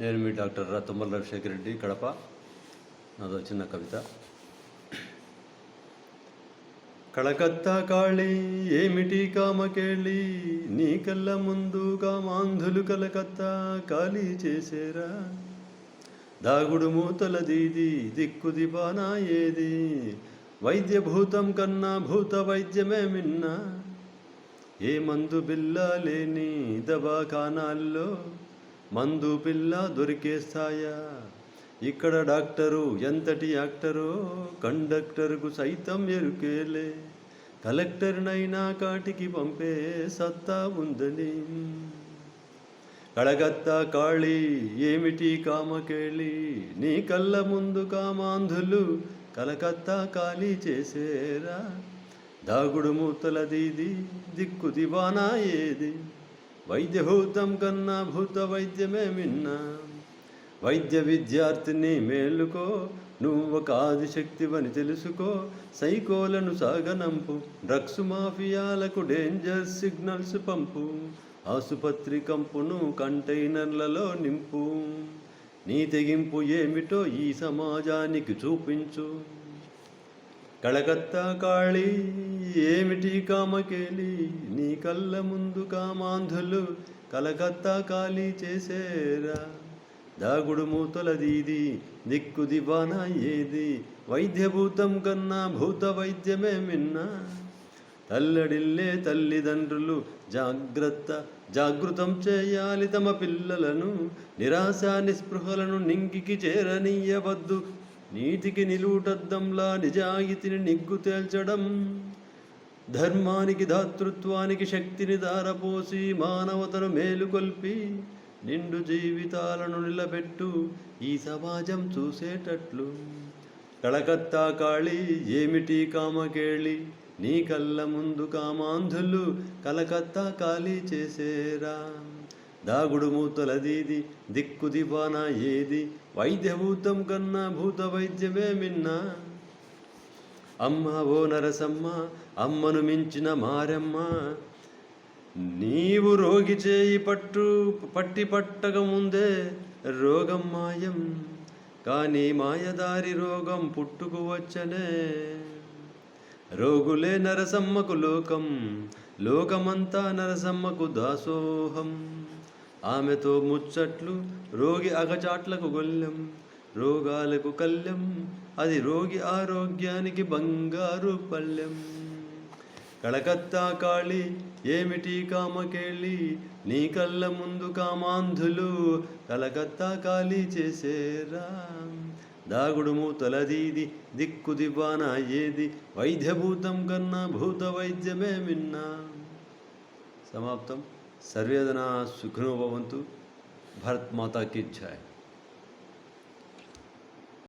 నేను మీ డాక్టర్ రా తుమ్మల రవిశేఖర్ రెడ్డి కడప. నాదో చిన్న కవిత. కళకత్తా కాళీ ఏమిటి కామకేళి నీ కళ్ళ ముందు కామాంధులు కలకత్తా ఖాళీ చేసేరా. దాగుడు మూతల దీది దిక్కు దిబానా ఏది వైద్య భూతం కన్నా భూత వైద్యమే మిన్నా. ఏ మందు బిల్లా లేని దవాఖానాల్లో మందు పిల్ల దొరికేస్తాయా? ఇక్కడ డాక్టరు ఎంతటి యాక్టరో? కండక్టర్కు సైతం ఎరుకేలే. కలెక్టర్నైనా కాటికి పంపే సత్తా ఉందని. కడగత్తా కాళీ ఏమిటి కామకేళి? నీ కళ్ళ ముందు కామాంధులు కలకత్తా ఖాళీ చేసేరా? దాగుడు మూతల దీది దిక్కు దివానా ఏది? వైద్యభూతం కన్నా భూత వైద్యమే మిన్న. వైద్య విద్యార్థిని మేలుకో నువ్వు ఒక ఆదిశక్తివని తెలుసుకో. సైకోలను సాగనంపు డ్రగ్స్ మాఫియాలకు డేంజర్ సిగ్నల్స్ పంపు. ఆసుపత్రి కంపును కంటైనర్లలో నింపు. నీ తెగింపు ఏమిటో ఈ సమాజానికి చూపించు. కళకత్తా కాళీ ఏమిటి కామకేలి నీ కళ్ళ ముందు కామాంధులు కలకత్తా ఖాళీ చేసేరా. దాగుడు మూతల దీది దిక్కు దివానా ఏది? వైద్యభూతం కన్నా భూత వైద్యమే మిన్నా. తల్లడిల్లే తల్లిదండ్రులు జాగ్రత్త జాగృతం చేయాలి తమ పిల్లలను. నిరాశ నిస్పృహలను నింగికి చేరనీయవద్దు. నీతికి నిలువుటద్దంలా నిజాయితీని నిగ్గు తేల్చడం ధర్మానికి దాతృత్వానికి శక్తిని దారపోసి మానవతను మేలుకొల్పి నిండు జీవితాలను నిలబెట్టు ఈ సమాజం చూసేటట్లు. కళకత్తా కాళీ ఏమిటి కామకేళి? నీ కళ్ళ ముందు కామాంధులు కలకత్తా ఖాళీ చేసేరా. దాగుడు మూతల దీది దిక్కు దివానా ఏది? వైద్యభూతం కన్నా భూత వైద్యమే మిన్నా. అమ్మ ఓ నరసమ్మ అమ్మను మించిన మారమ్మ. నీవు రోగి చేయి పట్టు పట్టి పట్టక ముందే రోగం మాయం. కానీ మాయదారి రోగం పుట్టుకు వచ్చనే. రోగులే నరసమ్మకు లోకం లోకమంతా నరసమ్మకు దాసోహం. ఆమెతో ముచ్చట్లు రోగి అగచాట్లకు గొల్లెం రోగాలకు కళ్ళెం అది రోగి ఆరోగ్యానికి బంగారు పళ్ళెం కళకత్తా కాళీ ఏమిటి కామకేళి నీ కళ్ళ ముందు కామాంధులు కలకత్తా ఖాళీ చేసేరా. దాగుడు మూతలదీది దిక్కు దివానా ఏది వైద్యభూతం కన్నా భూత వైద్యమే మిన్నా. సమాప్తం. सर्वे जना सुखिनो भवन्तु। भारत माता की जय।